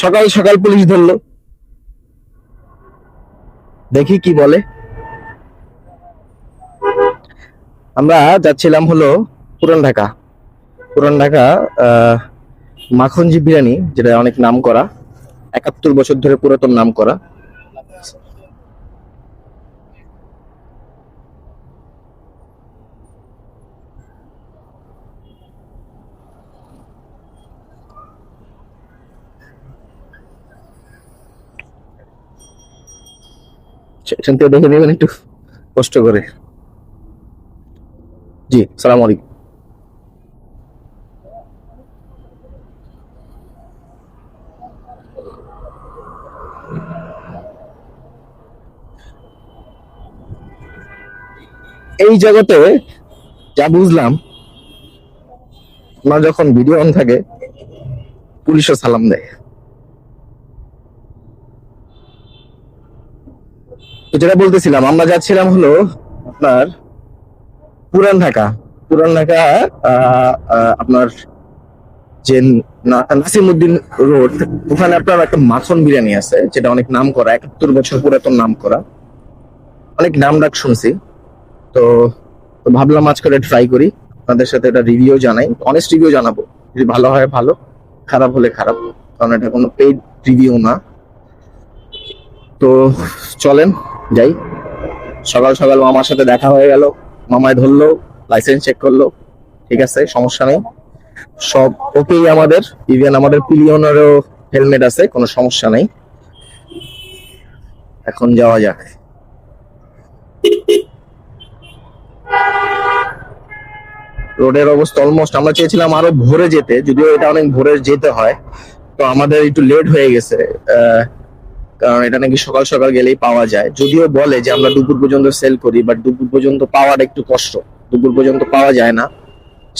সকাল সকাল পুলিশ ধরলো। দেখি কি বলে। আমরা যাচ্ছিলাম হলো পুরান ঢাকা। পুরান ঢাকা মাখনজি বিরিয়ানি, যেটা অনেক নাম করা একাত্তর বছর ধরে পুরাতন নাম করা এখান থেকে দেখে নেবেন একটু কষ্ট করে। জি, সালাম আলাইকুম। এই জগতে যা বুঝলাম আমার যখন ভিডিও অন থাকে, পুলিশও সালাম দেয়। যেটা বলতেছিলাম, আমরা যাচ্ছিলাম হলো আপনার পুরান ঢাকা। পুরান ঢাকা আপনার যে না- নাসিমউদ্দিন রোড, ওখানে আপনার একটা মাখন বিরিয়ানি আছে, যেটা অনেক নাম করা একাত্তর বছর পুরাতন নাম করা অনেক নাম ডাক শুনছি। তো ভাবলাম আজ করে ট্রাই করি। আপনাদের সাথে এটা রিভিউ জানাই। অনেস্ট রিভিউ জানাব। যদি ভালো হয়, ভালো। খারাপ হলে খারাপ। কারণ এটা কোনো পেইড রিভিউ না। তো চলেন। যাই। সকাল সকাল মামার সাথে দেখা হয়ে গেল। মামায় ধরলো লাইসেন্স চেক করল। ঠিক আছে সমস্যা নেই। সব ওকেই আমাদের। ইভেন আমাদের পিলিয়নেরও হেলমেট আছে কোনো সমস্যা নেই। এখন যাওয়া যাক। রোডের অবস্থা অলমোস্ট আমরা চেয়েছিলাম আরও ভোরে যেতে যদিও এটা অনেক ভোরে যেতে হয়। তো আমাদের একটু লেট হয়ে গেছে। আহ, কারণ এটা নাকি সকাল সকাল গেলেই পাওয়া যায়। যদিও বলে যে আমরা দুপুর পর্যন্ত সেল করি বাট দুপুর পর্যন্ত পাওয়াটা একটু কষ্ট। দুপুর পর্যন্ত পাওয়া যায় না,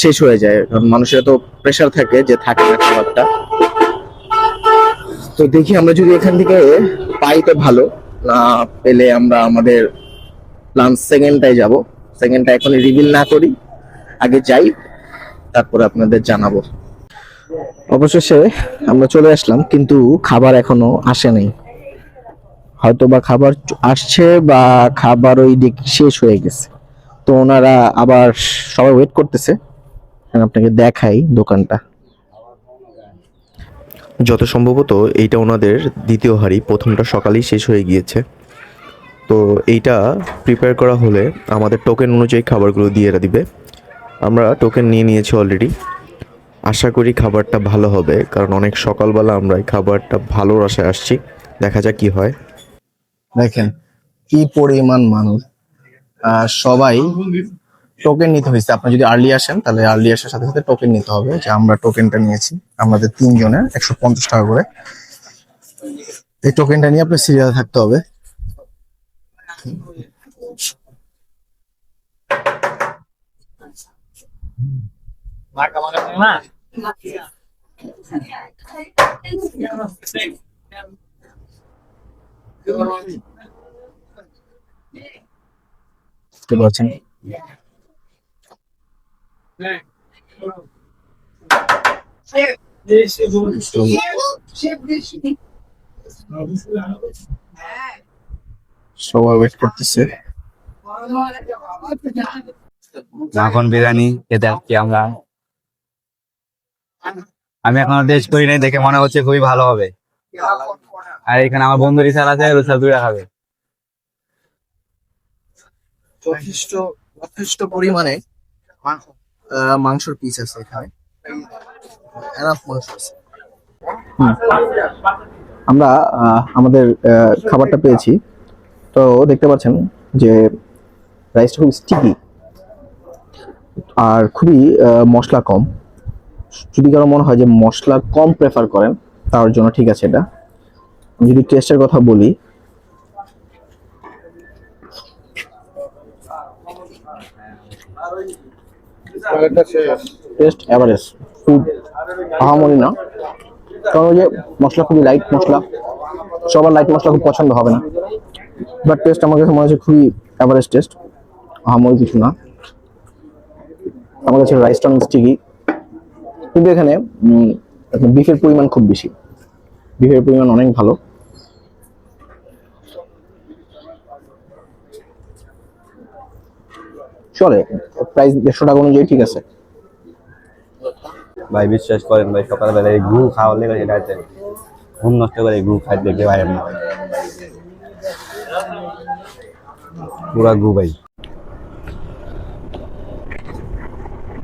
শেষ হয়ে যায়। কারণ মানুষের তো প্রেশার থাকে যে থাকে না খাবারটা। তো দেখি আমরা যদি এখান থেকে পাই তো ভালো, না পেলে আমরা আমাদের লাঞ্চ সেকেন্ডটায় যাব। সেকেন্ডটা এখনই রিভিল না করি, আগে যাই, তারপরে আপনাদের জানাব। অবশেষে আমরা চলে আসলাম, কিন্তু খাবার এখনও আসে নাই। হয়তো বা খাবার আসছে বা খাবার ওই দিক শেষ হয়ে গেছে। তো ওনারা আবার সবাই ওয়েট করতেছে। আপনাকে দেখাই দোকানটা। যত সম্ভবত এইটা ওনাদের দ্বিতীয় হাড়ি, প্রথমটা সকালেই শেষ হয়ে গিয়েছে। তো এইটা প্রিপেয়ার করা হলে আমাদের টোকেন অনুযায়ী খাবারগুলো দিয়ে এরা দিবে। আমরা টোকেন নিয়ে নিয়েছি অলরেডি আশা করি খাবারটা ভালো হবে, কারণ অনেক সকালবেলা আমরা এই খাবারটা ভালোর আশায় আসছি। দেখা যাক কি হয়। দেখেন, কি পরিমাণ মানুষ। সবাই টোকেন নিতে হয়েছে। আপনি যদি আর্লি আসেন, তাহলে আর্লি আসার সাথে সাথে টোকেন নিতে হবে, যে আমরা টোকেনটা নিয়েছি। আমাদের তিনজনের, একশো পঞ্চাশ টাকা করে। এই টোকেনটা নিয়ে আপনার সিরিয়াল থাকতে হবে। বুঝতে পারছেন? সবাই ওয়েট করতেছে। মাখন বিরিয়ানি খেতে আসছি আমরা। আমি এখনও টেস্ট করি নাই, দেখে মনে হচ্ছে খুবই ভালো হবে। আর এখানে আমার বন্ধু রিসাল আছে রুসাল দুইটা খাবে। যথেষ্ট যথেষ্ট পরিমাণে মাংসর পিস আছে এখানে। এনাফ মাংস আছে। আমরা আহ, আমাদের আহ, খাবারটা পেয়েছি। তো দেখতে পাচ্ছেন যে রাইসটা খুব স্টিকি আর খুবই আহ, মশলা কম। যদি কারও মনে হয় যে মশলা কম প্রেফার করেন তার জন্য ঠিক আছে এটা। যদি টেস্টের কথা বলি টেস্ট এভারেজ ফুড আহামরি না। কারণ যে মশলা খুবই লাইট মশলা, সবার লাইট মশলা খুব পছন্দ হবে না। বাট টেস্ট আমার কাছে মনে হচ্ছে খুবই এভারেজ টেস্ট আহামরি কিছু না। আমার কাছে রাইসটা মিষ্টিকি কিন্তু এখানে বিফের পরিমাণ খুব বেশি। বিফের পরিমাণ অনেক ভালো। চলে প্রাইস দেড়শো টাকা অনুযায়ী ঠিক আছে। ভাই বিশ্বাস করেন ভাই সকালবেলা এই গু খাওয়ার লেগে এটা ঘুম নষ্ট করে গু খাইতে দেখে ভাই আমি পুরা গু ভাই।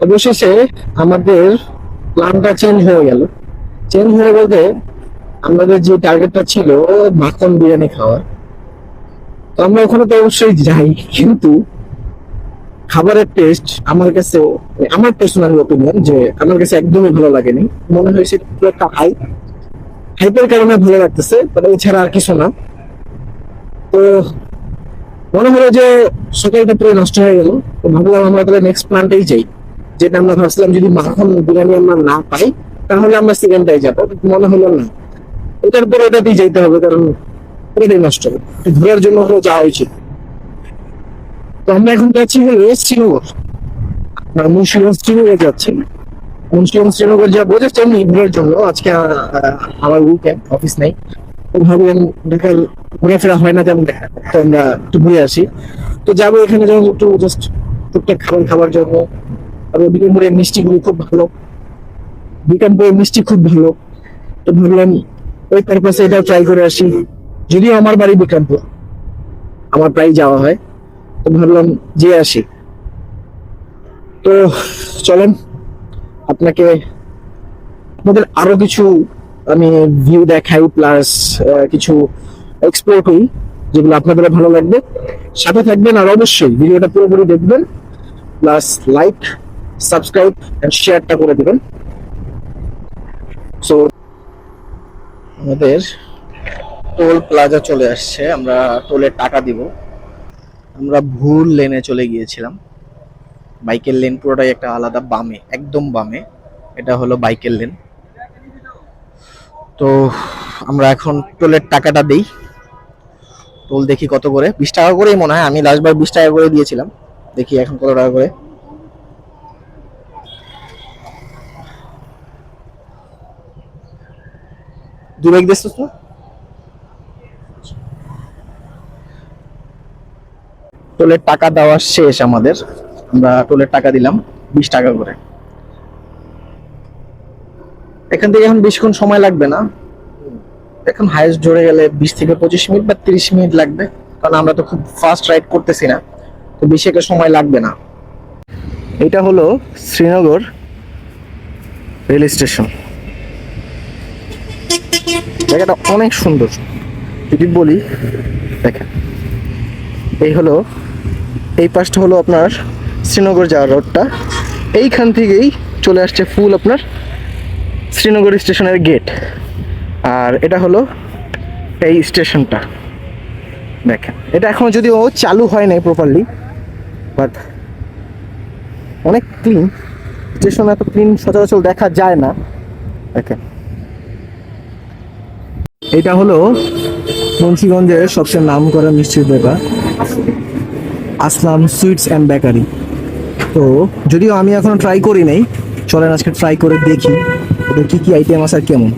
অবশেষে আমাদের প্ল্যানটা চেঞ্জ হয়ে গেল। চেঞ্জ হয়ে বলতে আমাদের যে টার্গেটটা ছিল মাখন বিরিয়ানি খাওয়ার, তো আমরা ওখানে তো অবশ্যই যাই, কিন্তু খাবারের টেস্ট আমার কাছে, আমার পার্সোনাল ওপিনিয়ন যে আমার কাছে একদমই ভালো লাগেনি। মনে হয়েছে পুরো একটা হাইপ হাইপের কারণে ভালো লাগতেছে মানে এছাড়া আর কিছু না। তো মনে হলো যে সকালটা পুরো নষ্ট হয়ে গেল, তো ভাবলাম আমরা তাহলে নেক্সট প্ল্যানটাই যাই। যেটা আমরা ভাবছিলাম যদি মাখন বিরিয়ানি আমরা না পাই, তাহলে আমরা সেকেন্ডটাই যাব মনে হলো না। এটার পরে এটাতেই যাইতে হবে, কারণ পুরোটাই নষ্ট। হবে ঘোরার জন্য হলো যাওয়া উচিত তো আমরা এখন যাচ্ছি হলো শ্রীনগর। মুন্সিগঞ্জ শ্রীনগর যাচ্ছি। মুন্সিগঞ্জ শ্রীনগর যে এমনি ঘোরার জন্য। আজকে আমার উইকেন্ড অফিস নেই। ভাবলাম ঢাকার ঘোরাফেরা হয় না, তেমন তো আমরা একটু ঘুরে আসি। তো যাব এখানে যেমন একটু জাস্ট টুকটাক খাবার খাবার জন্য। আর বিক্রমপুরের মিষ্টিগুলো খুব ভালো। বিক্রমপুরের মিষ্টি খুব ভালো। তো ভাবলাম ওই পারপাসে এটা ট্রাই করে আসি। যদিও আমার বাড়ি বিক্রমপুর, আমার প্রায় যাওয়া হয়, তো ভাবলাম যে আসি। তো চলেন, আপনাকে, আপনাদের আরও কিছু আমি ভিউ দেখাই প্লাস কিছু এক্সপ্লোর করি, যেগুলো আপনাদের ভালো লাগবে। সাথে থাকবেন আর অবশ্যই ভিডিওটা পুরোপুরি দেখবেন প্লাস লাইক সাবস্ক্রাইব এন্ড শেয়ারটা করে দিবেন। সো আমাদের টোল প্লাজা চলে আসছে, আমরা টোলের টাকা দিব। আমরা ভুল লেনে চলে গিয়েছিলাম। বাইকের লেন পুরোটাই একটা আলাদা বামে, একদম বামে। এটা হলো বাইকের লেন তো আমরা এখন টোলের টাকাটা দেই। টোল দেখি কত করে, বিশ টাকা করেই মনে হয়, আমি লাস্টবার বিশ টাকা করে দিয়েছিলাম। দেখি এখন কত টাকা করে। দু ব্যাগ দিস তো টোলের টাকা দেওয়া শেষ আমাদের। আমরা টোলের টাকা দিলাম, বিশ টাকা করে। এখান থেকে এখন বেশিক্ষণ সময় লাগবে না। এখন হাইস্ট জোরে গেলে বিশ থেকে পঁচিশ মিনিট বা তিরিশ মিনিট লাগবে। কারণ আমরা তো খুব ফাস্ট রাইড করতেছি না। তো বেশি একটা সময় লাগবে না। এটা হলো শ্রীনগর রেল স্টেশন। জায়গাটা অনেক সুন্দর। যদি বলি, দেখেন। এই হলো, এই পাশটা হলো আপনার শ্রীনগর যাওয়ার রোডটা এইখান থেকেই চলে আসছে ফুল আপনার শ্রীনগর স্টেশনের গেট আর এটা হলো এই স্টেশনটা। দেখেন, এটা এখনও যদিও চালু হয় নাই প্রপারলি বাট অনেক ক্লিন স্টেশন এত ক্লিন সচরাচর দেখা যায় না। দেখেন। এটা হলো মুন্সিগঞ্জের সবচেয়ে নাম করা মিষ্টির ব্যাপার আসলাম সুইটস অ্যান্ড বেকারি। তো যদিও আমি এখনও ট্রাই করি নাই, চলেন আজকে ট্রাই করে দেখি, ওদের কী কী আইটেম আছে আর কেমন।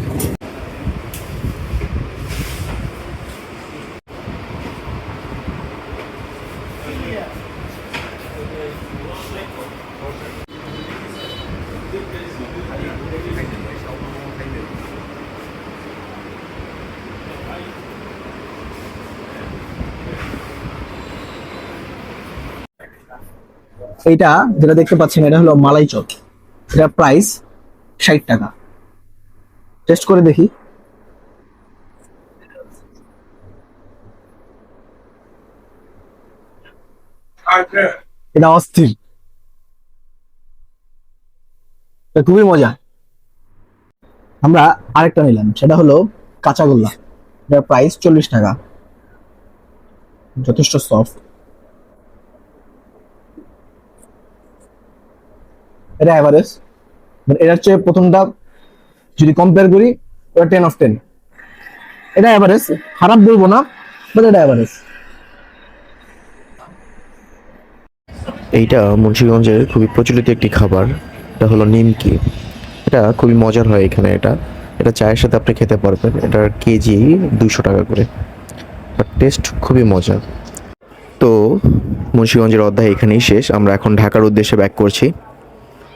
এইটা যেটা দেখতে পাচ্ছেন, এটা হলো মালাই চপ এটা প্রাইস ষাট টাকা। টেস্ট করে দেখি। এটা অস্থির। এটা খুবই মজা। আমরা আরেকটা নিলাম, সেটা হলো কাঁচাগোল্লা এটার প্রাইস চল্লিশ টাকা। যথেষ্ট সফট এটা অ্যাভারেজ এটার চেয়ে প্রথমটা যদি কম্পেয়ার করি, ওটা টেন অফ টেন এটা অ্যাভারেজ খারাপ বলব না বাট এটা অ্যাভারেজ এইটা মুন্সিগঞ্জের খুবই প্রচলিত একটি খাবার, এটা হলো নিমকি। এটা খুবই মজার হয় এখানে এটা। এটা চায়ের সাথে আপনি খেতে পারবেন, এটার কেজি দুশো টাকা করে। বাট টেস্ট খুবই মজা তো মুন্সিগঞ্জের অধ্যায় এখানেই শেষ, আমরা এখন ঢাকার উদ্দেশ্যে ব্যাক করছি।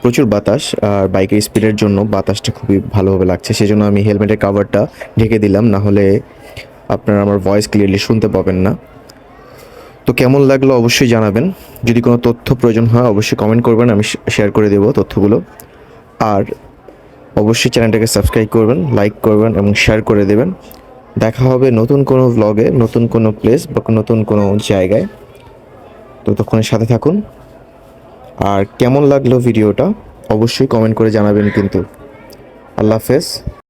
প্রচুর বাতাস আর বাইকের স্পিডের জন্য বাতাসটা খুবই ভালোভাবে লাগছে। সেজন্য আমি হেলমেটের কাভারটা ঢেকে দিলাম, না হলে আপনারা আমার ভয়েস ক্লিয়ারলি শুনতে পাবেন না। তো কেমন লাগল অবশ্যই জানাবেন। যদি কোনো তথ্য প্রয়োজন হয় অবশ্যই কমেন্ট করবেন, আমি শেয়ার করে দেবো তথ্যগুলো। আর অবশ্যই চ্যানেলটাকে সাবস্ক্রাইব করবেন লাইক করবেন এবং শেয়ার করে দেবেন। দেখা হবে নতুন কোনো ভ্লগে নতুন কোনো প্লেস বা নতুন কোনো জায়গায়। তো তখনের সাথে থাকুন। আর কেমন লাগল ভিডিওটা? অবশ্যই কমেন্ট করে জানাবেন কিন্তু। আল্লাহ হাফেজ।